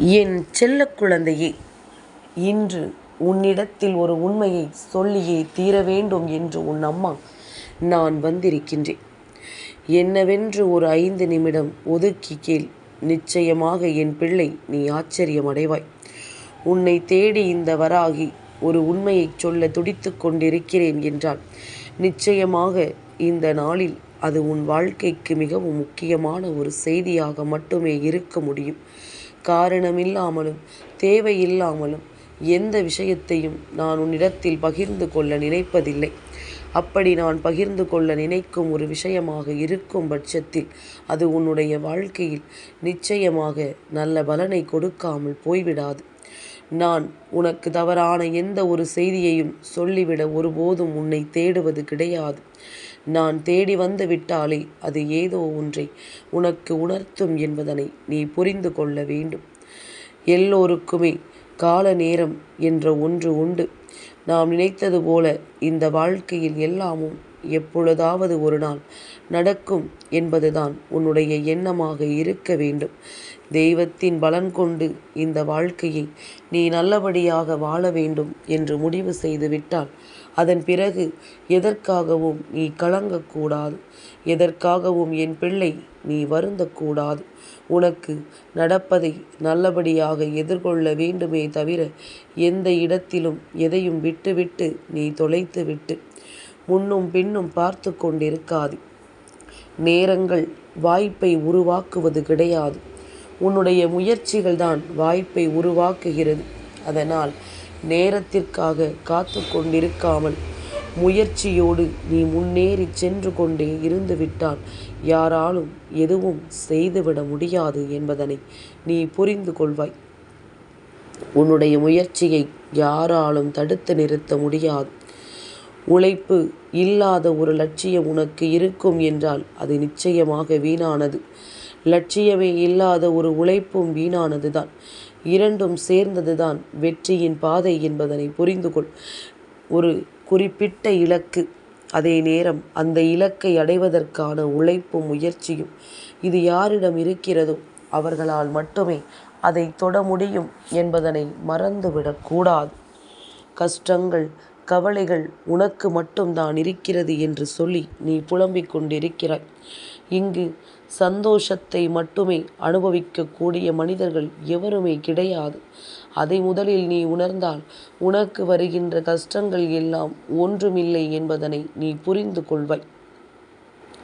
என் செல்ல குழந்தையே இன்று உன்னிடத்தில் ஒரு உண்மையை சொல்லியே தீர வேண்டும் என்று உன் அம்மா நான் வந்திருக்கின்றேன். என்னவென்று ஒரு ஐந்து நிமிடம் ஒதுக்கி கேள். நிச்சயமாக என் பிள்ளை நீ ஆச்சரியமடைவாய். உன்னை தேடி இந்த வராகி ஒரு உண்மையைச் சொல்ல துடித்து கொண்டிருக்கிறேன் என்றால் நிச்சயமாக இந்த நாளில் அது உன் வாழ்க்கைக்கு மிகவும் முக்கியமான ஒரு செய்தியாக மட்டுமே இருக்க முடியும். காரணமில்லாமலும் தேவையில்லாமலும் எந்த விஷயத்தையும் நான் உன்னிடத்தில் பகிர்ந்து கொள்ள நினைப்பதில்லை. அப்படி நான் பகிர்ந்து கொள்ள நினைக்கும் ஒரு விஷயமாக இருக்கும் பட்சத்தில் அது உன்னுடைய வாழ்க்கையில் நிச்சயமாக நல்ல பலனை கொடுக்காமல் போய்விடாது. நான் உனக்கு தவறான எந்த ஒரு செய்தியையும் சொல்லிவிட ஒருபோதும் உன்னை தேடுவது கிடையாது. நான் தேடி வந்து விட்டாலே அது ஏதோ ஒன்றை உனக்கு உணர்த்தும் என்பதனை நீ புரிந்து கொள்ள வேண்டும். எல்லோருக்குமே கால நேரம் என்ற ஒன்று உண்டு. நாம் நினைத்தது போல இந்த வாழ்க்கையில் எல்லாமும் எப்பொழுதாவது ஒரு நாள் நடக்கும் என்பதுதான் உன்னுடைய எண்ணமாக இருக்க வேண்டும். தெய்வத்தின் பலன் கொண்டு இந்த வாழ்க்கையை நீ நல்லபடியாக வாழ வேண்டும் என்று முடிவு செய்துவிட்டால் அதன் பிறகு எதற்காகவும் நீ கலங்கக்கூடாது. எதற்காகவும் என் பிள்ளை நீ வருந்தக்கூடாது. உனக்கு நடப்பதை நல்லபடியாக எதிர்கொள்ள வேண்டுமே தவிர எந்த இடத்திலும் எதையும் விட்டுவிட்டு நீ தொலைத்து விட்டு முன்னும் பின்னும் பார்த்து கொண்டிருக்காது. நேரங்கள் வாய்ப்பை உருவாக்குவது கிடையாது. உன்னுடைய முயற்சிகள் தான் வாய்ப்பை உருவாக்குகிறது. அதனால் நேரத்திற்காக காத்து கொண்டிருக்காமல் முயற்சியோடு நீ முன்னேறி சென்று கொண்டே இருந்துவிட்டால் யாராலும் எதுவும் செய்துவிட முடியாது என்பதனை நீ புரிந்து கொள்வாய். உன்னுடைய முயற்சியை யாராலும் தடுத்து நிறுத்த முடியாது. உழைப்பு இல்லாத ஒரு லட்சியம் உனக்கு இருக்கும் என்றால் அது நிச்சயமாக வீணானது. லட்சியமே இல்லாத ஒரு உழைப்பும் வீணானது தான் இரண்டும் சேர்ந்ததுதான். வெற்றியின் பாதை என்பதனை புரிந்து கொள் ஒரு குறிப்பிட்ட இலக்கு அதே நேரம் அந்த இலக்கை அடைவதற்கான உழைப்பும் முயற்சியும். இது யாரிடம் இருக்கிறதோ அவர்களால் மட்டுமே அதை தொட முடியும் என்பதனை மறந்துவிடக்கூடாது கஷ்டங்கள் கவலைகள் உனக்கு மட்டும்தான் இருக்கிறது என்று சொல்லி நீ புலம்பிக் கொண்டிருக்கிறாய். இங்கு சந்தோஷத்தை மட்டுமே அனுபவிக்கக்கூடிய மனிதர்கள் எவருமே கிடையாது. அதை முதலில் நீ உணர்ந்தால் உனக்கு வருகின்ற கஷ்டங்கள் எல்லாம் ஒன்றுமில்லை என்பதனை நீ புரிந்து கொள்வாய்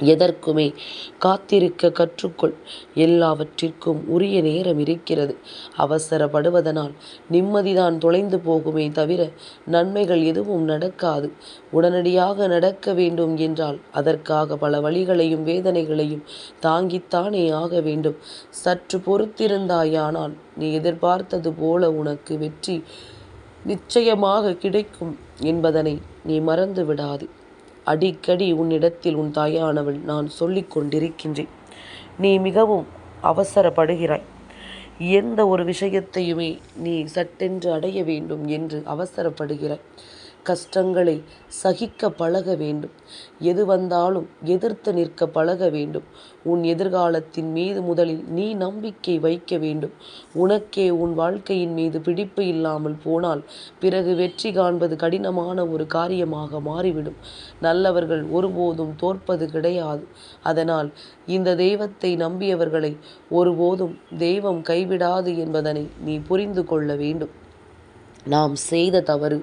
எதற்குமே காத்திருக்க கற்றுக்கொள். எல்லாவற்றிற்கும் உரிய நேரம் இருக்கிறது. அவசரப்படுவதனால் நிம்மதிதான் தொலைந்து போகுமே தவிர நன்மைகள் எதுவும் நடக்காது. உடனடியாக நடக்க வேண்டும் என்றால் அதற்காக பல வழிகளையும் வேதனைகளையும் தாங்கித்தானே ஆக வேண்டும். சற்று பொறுத்திருந்தாயானால் நீ எதிர்பார்த்தது போல உனக்கு வெற்றி நிச்சயமாக கிடைக்கும் என்பதனை நீ மறந்து விடாதே அடிக்கடி உன்னிடத்தில் உன் தாயானவள் நான் சொல்லிக் கொண்டிருக்கின்றேன். நீ மிகவும் அவசரப்படுகிறாய். எந்த ஒரு விஷயத்தையுமே நீ சட்டென்று அடைய வேண்டும் என்று அவசரப்படுகிறாய். கஷ்டங்களை சகிக்க பழக வேண்டும். எது வந்தாலும் எதிர்த்து நிற்க பழக வேண்டும். உன் எதிர்காலத்தின் மீது முதலில் நீ நம்பிக்கை வைக்க வேண்டும். உனக்கே உன் வாழ்க்கையின் மீது பிடிப்பு இல்லாமல் போனால் பிறகு வெற்றி காண்பது கடினமான ஒரு காரியமாக மாறிவிடும். நல்லவர்கள் ஒருபோதும் தோற்பது கிடையாது. அதனால் இந்த தெய்வத்தை நம்பியவர்களை ஒருபோதும் தெய்வம் கைவிடாது என்பதனை நீ புரிந்து கொள்ள வேண்டும். நாம் செய்த தவறு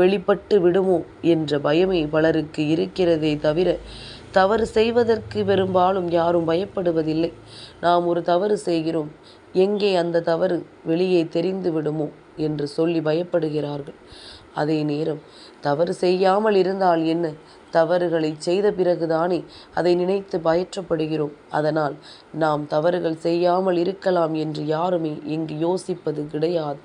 வெளிப்பட்டு விடுமோ என்ற பயமே பலருக்கு இருக்கிறதே தவிர தவறு செய்வதற்கு பெரும்பாலும் யாரும் பயப்படுவதில்லை. நாம் ஒரு தவறு செய்கிறோம் எங்கே அந்த தவறு வெளியே தெரிந்து விடுமோ என்று சொல்லி பயப்படுகிறார்கள். அதே நேரம் தவறு செய்யாமல் இருந்தால் என்ன? தவறுகளை செய்த பிறகுதானே அதை நினைத்து பயற்றப்படுகிறோம். அதனால் நாம் தவறுகள் செய்யாமல் இருக்கலாம் என்று யாருமே இங்கு யோசிப்பது கிடையாது.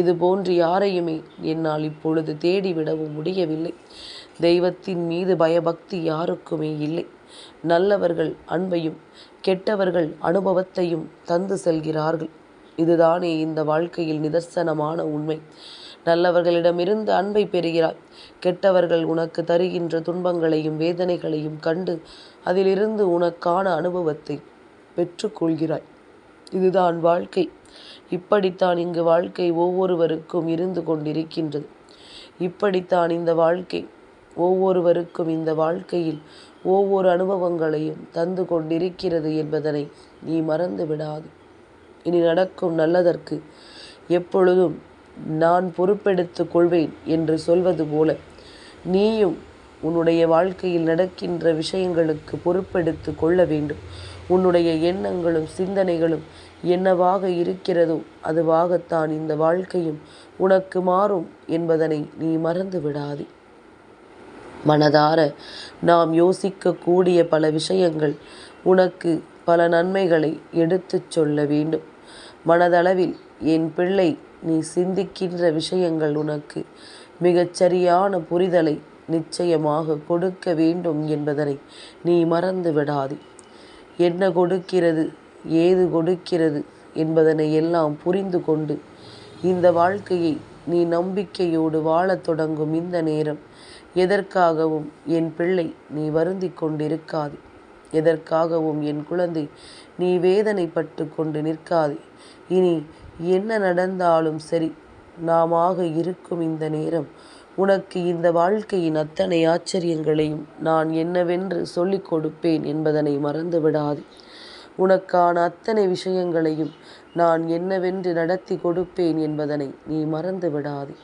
இது போன்று யாரையுமே என்னால் இப்பொழுது தேடிவிடவும் முடியவில்லை. தெய்வத்தின் மீது பயபக்தி யாருக்குமே இல்லை. நல்லவர்கள் அன்பையும் கெட்டவர்கள் அனுபவத்தையும் தந்து செல்கிறார்கள். இதுதானே இந்த வாழ்க்கையில் நிதர்சனமான உண்மை. நல்லவர்களிடமிருந்து அன்பை பெறுகிறாய். கெட்டவர்கள் உனக்கு தருகின்ற துன்பங்களையும் வேதனைகளையும் கண்டு அதிலிருந்து உனக்கான அனுபவத்தை பெற்றுக்கொள்கிறாய். இதுதான் வாழ்க்கை. இப்படித்தான் இங்கு வாழ்க்கை ஒவ்வொருவருக்கும் இருந்து கொண்டிருக்கின்றது. இப்படித்தான் இந்த வாழ்க்கை ஒவ்வொருவருக்கும் இந்த வாழ்க்கையில் ஒவ்வொரு அனுபவங்களையும் தந்து கொண்டிருக்கிறது என்பதனை நீ மறந்து விடாது. இனி நடக்கும் நல்லதற்கு எப்பொழுதும் நான் பொறுப்பெடுத்துக் கொள்வேன் என்று சொல்வது போல நீயும் உன்னுடைய வாழ்க்கையில் நடக்கின்ற விஷயங்களுக்கு பொறுப்பெடுத்து கொள்ள வேண்டும். உன்னுடைய எண்ணங்களும் சிந்தனைகளும் என்னவாக இருக்கிறதோ அதுவாகத்தான் இந்த வாழ்க்கையும் உனக்கு மாறும் என்பதனை நீ மறந்து விடாதே. மனதார நாம் யோசிக்கக்கூடிய பல விஷயங்கள் உனக்கு பல நன்மைகளை எடுத்துச் சொல்ல வேண்டும். மனதளவில் என் பிள்ளை நீ சிந்திக்கின்ற விஷயங்கள் உனக்கு மிகச்சரியான புரிதலை நிச்சயமாக கொடுக்க வேண்டும் என்பதனை நீ மறந்து விடாதே. என்ன கொடுக்கிறது? ஏது கொடுக்கிறது என்பதனை எல்லாம் புரிந்து கொண்டு இந்த வாழ்க்கையை நீ நம்பிக்கையோடு வாழத் தொடங்கும் இந்த நேரம் எதற்காகவும் என் பிள்ளை நீ வருந்தி கொண்டிருக்காது. எதற்காகவும் என் குழந்தை நீ வேதனைப்பட்டு கொண்டு நிற்காதே. இனி என்ன நடந்தாலும் சரி நாமாக இருக்கும் இந்த நேரம் உனக்கு இந்த வாழ்க்கையின் அத்தனை ஆச்சரியங்களையும் நான் என்னவென்று சொல்லிக் கொடுப்பேன் என்பதனை மறந்து விடாது உனக்கான அத்தனை விஷயங்களையும் நான் என்னவென்று நடத்தி கொடுப்பேன் என்பதனை நீ மறந்து விடாது.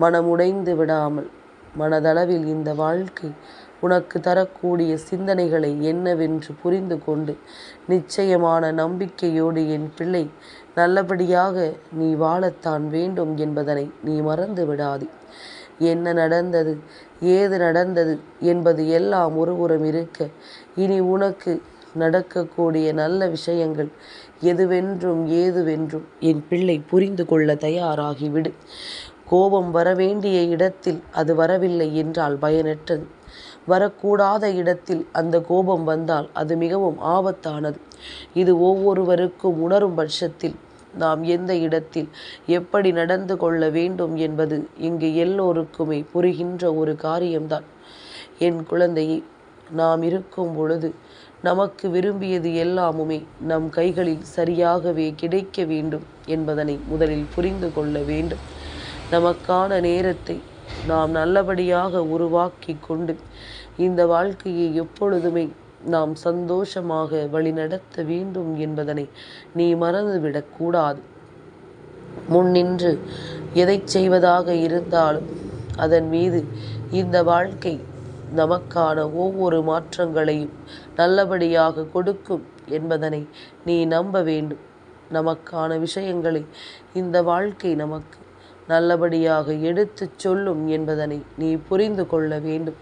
மனமுடைந்து விடாமல் மனதளவில் இந்த வாழ்க்கை உனக்கு தரக்கூடிய சிந்தனைகளை என்னவென்று புரிந்து கொண்டு நிச்சயமான நம்பிக்கையோடு என் பிள்ளை நல்லபடியாக நீ வாழத்தான் வேண்டும் என்பதனை நீ மறந்து விடாதே. என்ன நடந்தது ஏது நடந்தது என்பது எல்லாம் ஒருபுறம் இருக்க இனி உனக்கு நடக்கக்கூடிய நல்ல விஷயங்கள் எதுவென்றும் ஏதுவென்றும் என் பிள்ளை புரிந்து கொள்ள தயாராகிவிடு. கோபம் வரவேண்டிய இடத்தில் அது வரவில்லை என்றால் பயனற்றது. வரக்கூடாத இடத்தில் அந்த கோபம் வந்தால் அது மிகவும் ஆபத்தானது. இது ஒவ்வொருவருக்கும் உணரும் பட்சத்தில் நாம் எந்த இடத்தில் எப்படி நடந்து கொள்ள வேண்டும் என்பது இங்கு எல்லோருக்குமே புரிகின்ற ஒரு காரியம்தான். என் குழந்தையை நாம் இருக்கும் பொழுது நமக்கு விரும்பியது எல்லாமுமே நம் கைகளில் சரியாகவே கிடைக்க வேண்டும் என்பதனை முதலில் புரிந்து கொள்ள வேண்டும். நமக்கான நேரத்தை நாம் நல்லபடியாக உருவாக்கி கொண்டு இந்த வாழ்க்கையை எப்பொழுதுமே நாம் சந்தோஷமாக வழிநடத்த வேண்டும் என்பதனை நீ மறந்துவிடக்கூடாது முன்னின்று எதை செய்வதாக இருந்தாலும் அதன் மீது இந்த வாழ்க்கை நமக்கான ஒவ்வொரு மாற்றங்களையும் நல்லபடியாக கொடுக்கும் என்பதனை நீ நம்ப வேண்டும். நமக்கான விஷயங்களை இந்த வாழ்க்கை நமக்கு நல்லபடியாக எடுத்துச் சொல்லும் என்பதனை நீ புரிந்து கொள்ள வேண்டும்.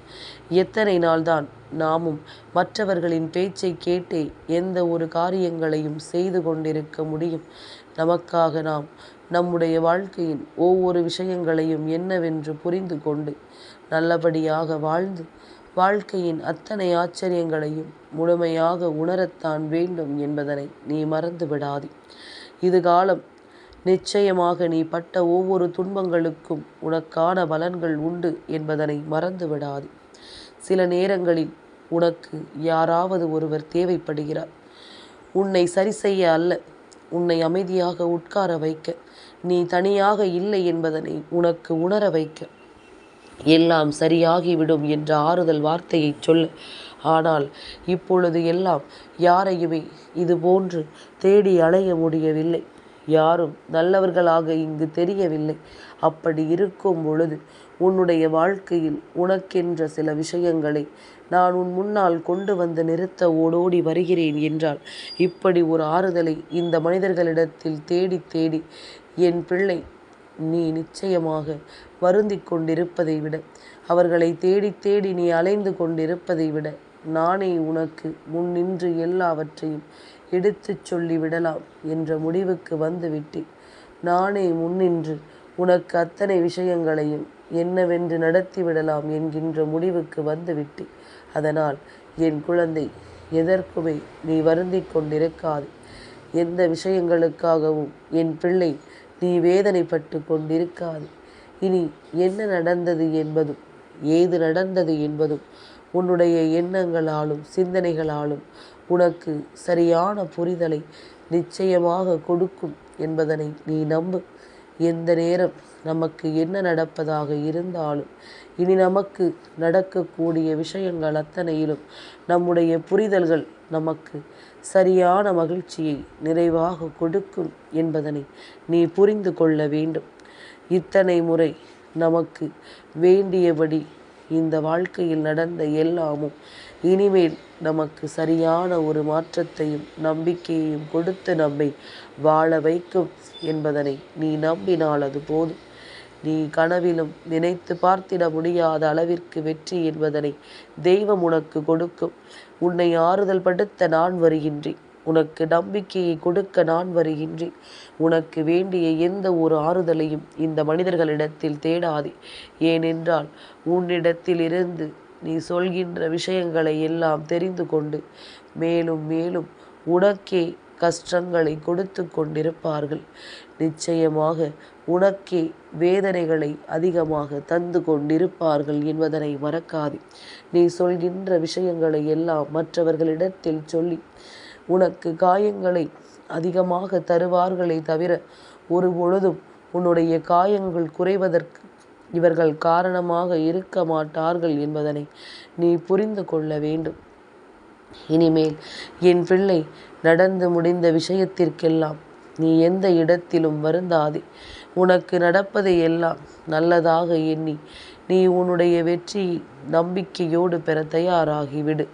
எத்தனை நாள்தான் நாமும் மற்றவர்களின் பேச்சை கேட்டே எந்த ஒரு காரியங்களையும் செய்து கொண்டிருக்க முடியும். நமக்காக நாம் நம்முடைய வாழ்க்கையின் ஒவ்வொரு விஷயங்களையும் என்னவென்று புரிந்து கொண்டு நல்லபடியாக வாழ்ந்து வாழ்க்கையின் அத்தனை ஆச்சரியங்களையும் முழுமையாக உணரத்தான் வேண்டும் என்பதனை நீ மறந்து விடாதே இது காலம் நிச்சயமாக நீ பட்ட ஒவ்வொரு துன்பங்களுக்கும் உனக்கான பலன்கள் உண்டு என்பதனை மறந்து விடாதே சில நேரங்களில் உனக்கு யாராவது ஒருவர் தேவைப்படுகிறார். உன்னை சரி செய்ய அல்ல உன்னை அமைதியாக உட்கார வைக்க நீ தனியாக இல்லை என்பதனை உனக்கு உணர வைக்க. எல்லாம் சரியாகிவிடும் என்ற ஆறுதல் வார்த்தையை சொல்ல ஆனால் இப்பொழுது எல்லாம் யாரையுமே இது போன்று தேடி அலைய முடியவில்லை. யாரும் நல்லவர்களாக இங்கு தெரியவில்லை. அப்படி இருக்கும் பொழுது உன்னுடைய வாழ்க்கையில் உனக்கென்ற சில விஷயங்களை நான் உன் முன்னால் கொண்டு வந்து நிறுத்த ஓடோடி வருகிறேன் என்றால் இப்படி ஒரு ஆறுதலை இந்த மனிதர்களிடத்தில் தேடி தேடி என் பிள்ளை நீ நிச்சயமாக வருந்தி கொண்டிருப்பதை விட. அவர்களை தேடி தேடி நீ அலைந்து கொண்டிருப்பதை விட. நானே உனக்கு முன்னின்று எல்லாவற்றையும் எடுத்துச் சொல்லிவிடலாம் என்ற முடிவுக்கு வந்துவிட்டேன். நானே முன்னின்று உனக்கு அத்தனை விஷயங்களையும் என்னவென்று நடத்திவிடலாம் என்கின்ற முடிவுக்கு வந்துவிட்டேன். அதனால் என் குழந்தை எதற்குமே நீ வருந்தி கொண்டிருக்காது. எந்த விஷயங்களுக்காகவும் என் பிள்ளை நீ வேதனைப்பட்டு கொண்டிருக்காது. இனி என்ன நடந்தது என்பதும் ஏது நடந்தது என்பதும் உன்னுடைய எண்ணங்களாலும் சிந்தனைகளாலும் உனக்கு சரியான புரிதலை நிச்சயமாக கொடுக்கும் என்பதனை நீ நம்பு. எந்த நேரம் நமக்கு என்ன நடப்பதாக இருந்தாலும் இனி நமக்கு நடக்கக்கூடிய விஷயங்கள் அத்தனையிலும் நம்முடைய புரிதல்கள் நமக்கு சரியான மகிழ்ச்சியை நிறைவாக கொடுக்கும் என்பதனை நீ புரிந்து கொள்ள வேண்டும். இத்தனை முறை நமக்கு வேண்டியபடி இந்த வாழ்க்கையில் நடந்த எல்லாமும் இனிமேல் நமக்கு சரியான ஒரு மாற்றத்தையும் நம்பிக்கையையும் கொடுத்து நம்மை வாழ வைக்கும் என்பதனை நீ நம்பினால் அது போதும். நீ கனவிலும் நினைத்து பார்த்திட முடியாத அளவிற்கு வெற்றி என்பதனை தெய்வம் உனக்கு கொடுக்கும். உன்னை ஆறுதல் படுத்த நான் வருகின்றேன். உனக்கு நம்பிக்கையை கொடுக்க நான் வருகின்றேன். உனக்கு வேண்டிய எந்த ஒரு ஆறுதலையும் இந்த மனிதர்களிடத்தில் தேடாதே. ஏனென்றால் உன்னிடத்தில் இருந்து நீ சொல்கின்ற விஷயங்களை எல்லாம் தெரிந்து கொண்டு மேலும் மேலும் உனக்கே கஷ்டங்களை கொடுத்து கொண்டிருப்பார்கள். நிச்சயமாக உனக்கே வேதனைகளை அதிகமாக தந்து கொண்டிருப்பார்கள் என்பதனை மறக்காதே. நீ சொல்கின்ற விஷயங்களை எல்லாம் மற்றவர்களிடத்தில் சொல்லி உனக்கு காயங்களை அதிகமாக தருவார்களே தவிர ஒரு பொழுதும் உன்னுடைய காயங்கள் குறைவதற்கு இவர்கள் காரணமாக இருக்க மாட்டார்கள் என்பதனை நீ புரிந்து கொள்ள வேண்டும். இனிமேல் என் பிள்ளை நடந்து முடிந்த விஷயத்திற்கெல்லாம் நீ எந்த இடத்திலும் வருந்தாதே. உனக்கு நடப்பதை எல்லாம் நல்லதாக எண்ணி நீ உன்னுடைய வெற்றி நம்பிக்கையோடு பெற தயாராகிவிடு.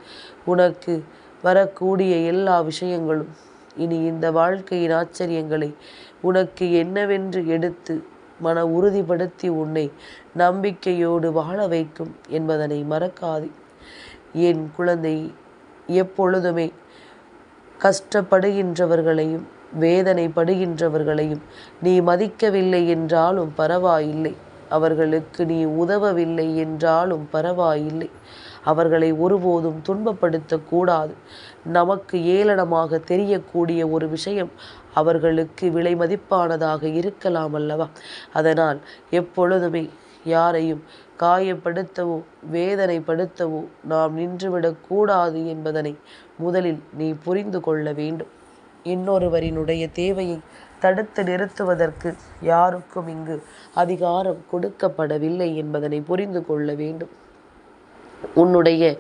உனக்கு வரக்கூடிய எல்லா விஷயங்களும் இனி இந்த வாழ்க்கையின் ஆச்சரியங்களை உனக்கு என்னவென்று எடுத்து மன உறுதிப்படுத்தி உன்னை நம்பிக்கையோடு வாழ வைக்கும் என்பதனை மறக்காது. என் குழந்தை எப்பொழுதுமே கஷ்டப்படுகின்றவர்களையும் வேதனைப்படுகின்றவர்களையும் நீ மதிக்கவில்லை என்றாலும் பரவாயில்லை. அவர்களுக்கு நீ உதவவில்லை என்றாலும் பரவாயில்லை. அவர்களை ஒருபோதும் துன்பப்படுத்தக்கூடாது. நமக்கு ஏளனமாக தெரியக்கூடிய ஒரு விஷயம் அவர்களுக்கு விலை மதிப்பானதாக இருக்கலாம் அல்லவா? அதனால் எப்பொழுதுமே யாரையும் காயப்படுத்தவோ வேதனைப்படுத்தவோ நாம் நின்றுவிடக்கூடாது என்பதனை முதலில் நீ புரிந்து கொள்ள வேண்டும். இன்னொருவரினுடைய தேவையை தடுத்து நிறுத்துவதற்கு யாருக்கும் இங்கு அதிகாரம் கொடுக்கப்படவில்லை என்பதனை புரிந்து கொள்ள வேண்டும். உன்னுடைய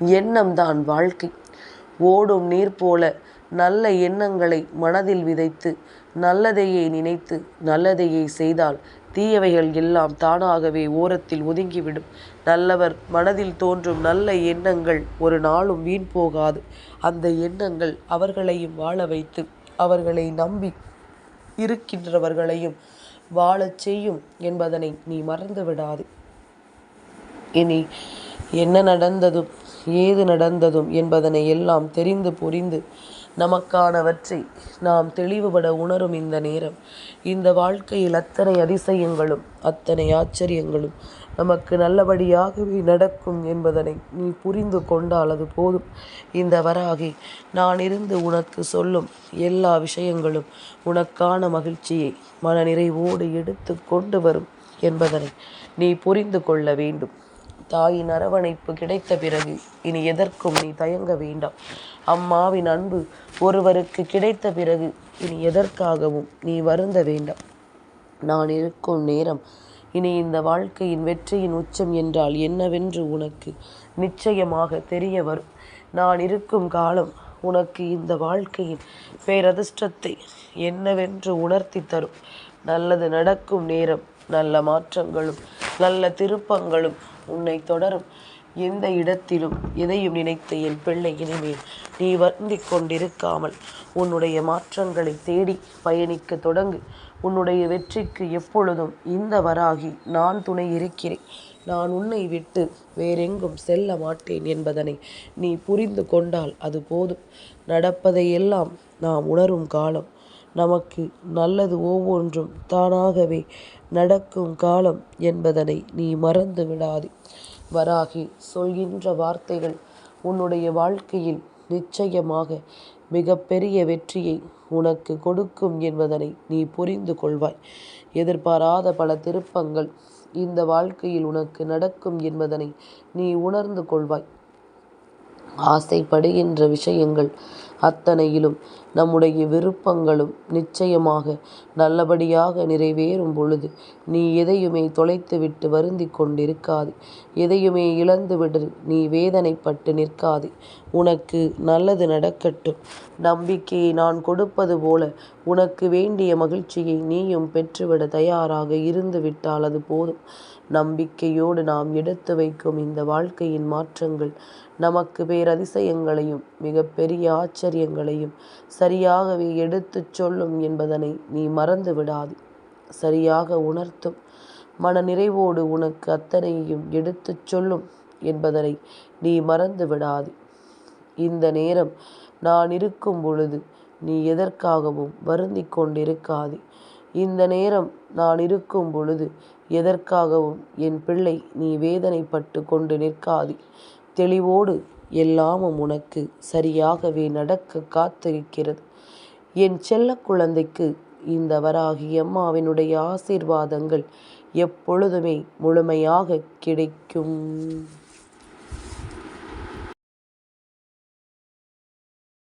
எண்ணம்தான் வாழ்க்கை. ஓடும் நீர் போல நல்ல எண்ணங்களை மனதில் விதைத்து நல்லதையே நினைத்து நல்லதையே செய்தால் தீயவைகள் எல்லாம் தானாகவே ஓரத்தில் ஒதுங்கிவிடும். நல்லவர் மனதில் தோன்றும் நல்ல எண்ணங்கள் ஒரு நாளும் வீண் போகாது. அந்த எண்ணங்கள் அவர்களையும் வாழ வைத்து அவர்களை நம்பி இருக்கின்றவர்களையும் வாழச் செய்யும் என்பதனை நீ மறந்து விடாது இனி என்ன நடந்ததும் ஏது நடந்ததும் என்பதனை எல்லாம் தெரிந்து புரிந்து நமக்கானவற்றை நாம் தெளிவுபட உணரும் இந்த நேரம். இந்த வாழ்க்கையில் அத்தனை அதிசயங்களும் அத்தனை ஆச்சரியங்களும் நமக்கு நல்லபடியாகவே நடக்கும் என்பதனை நீ புரிந்து கொண்டால் அது போதும். இந்த வராகி நான் இருந்து உனக்கு சொல்லும் எல்லா விஷயங்களும் உனக்கான மகிழ்ச்சியை மனநிறைவோடு எடுத்து கொண்டு வரும் என்பதனை நீ புரிந்து கொள்ள வேண்டும். தாயின் அரவணைப்பு கிடைத்த பிறகு இனி எதற்கும் நீ தயங்க வேண்டாம். அம்மாவின் அன்பு ஒருவருக்கு கிடைத்த பிறகு இனி எதற்காகவும் நீ வருந்த வேண்டாம். நான் இருக்கும் நேரம் இனி இந்த வாழ்க்கையின் வெற்றியின் உச்சம் என்றால் என்னவென்று உனக்கு நிச்சயமாக தெரிய வரும். நான் இருக்கும் காலம் உனக்கு இந்த வாழ்க்கையின் பேரதிர்ஷ்டத்தை என்னவென்று உணர்த்தி தரும். நல்லது நடக்கும் நேரம் நல்ல மாற்றங்களும் நல்ல திருப்பங்களும் உன்னை தொடரும். எந்த இடத்திலும் எதையும் நினைத்த என் பிள்ளை இனிமேல் நீ வருந்தி கொண்டிருக்காமல். உன்னுடைய மாற்றங்களை தேடி பயணிக்க தொடங்கு. உன்னுடைய வெற்றிக்கு எப்பொழுதும் இந்த வராகி நான் துணை இருக்கிறேன். நான் உன்னை விட்டு வேறெங்கும் செல்ல மாட்டேன் என்பதனை நீ புரிந்து கொண்டால் அது போதும். நடப்பதையெல்லாம் நாம் உணரும் காலம். நமக்கு நல்லது ஒவ்வொன்றும் தானாகவே நடக்கும் காலம் என்பதனை நீ மறந்து விடாதே. வராகி சொல்கின்ற வார்த்தைகள் உன்னுடைய வாழ்க்கையில் நிச்சயமாக மிகப்பெரிய வெற்றியை உனக்கு கொடுக்கும் என்பதனை நீ புரிந்து கொள்வாய். எதிர்பாராத பல திருப்பங்கள் இந்த வாழ்க்கையில் உனக்கு நடக்கும் என்பதனை நீ உணர்ந்து கொள்வாய். ஆசைப்படுகின்ற விஷயங்கள் அத்தனையிலும் நம்முடைய விருப்பங்களும் நிச்சயமாக நல்லபடியாக நிறைவேறும் பொழுது நீ எதையுமே தொலைத்துவிட்டு வருந்தி கொண்டிருக்காதே எதையுமே இழந்துவிடு நீ வேதனைப்பட்டு நிற்காதே. உனக்கு நல்லது நடக்கட்டும். நம்பிக்கையை நான் கொடுப்பது போல உனக்கு வேண்டிய மகிழ்ச்சியை நீயும் பெற்றுவிட தயாராக இருந்து விட்டால் அது போதும். நம்பிக்கையோடு நாம் எடுத்து வைக்கும் இந்த வாழ்க்கையின் மாற்றங்கள் நமக்கு பேரதிசயங்களையும் மிகப்பெரிய ஆச்சரியங்களையும் சரியாகவே எடுத்துச் சொல்லும் என்பதனை நீ மறந்து விடாது. சரியாக உணர்த்தும். மன நிறைவோடு உனக்கு அத்தனையும் எடுத்துச் சொல்லும் என்பதனை நீ மறந்து விடாது. இந்த நேரம் நான் இருக்கும் பொழுது நீ எதற்காகவும் வருந்தி கொண்டிருக்காது. இந்த நேரம் நான் இருக்கும் பொழுது எதற்காகவும் என் பிள்ளை நீ வேதனைப்பட்டு கொண்டு நிற்காது. தெளிவோடு எல்லாமும் உனக்கு சரியாகவே நடக்க காத்திருக்கிறது. என் செல்ல குழந்தைக்கு இந்த வராகி அம்மாவினுடைய ஆசீர்வாதங்கள் எப்பொழுதுமே முழுமையாக கிடைக்கும்.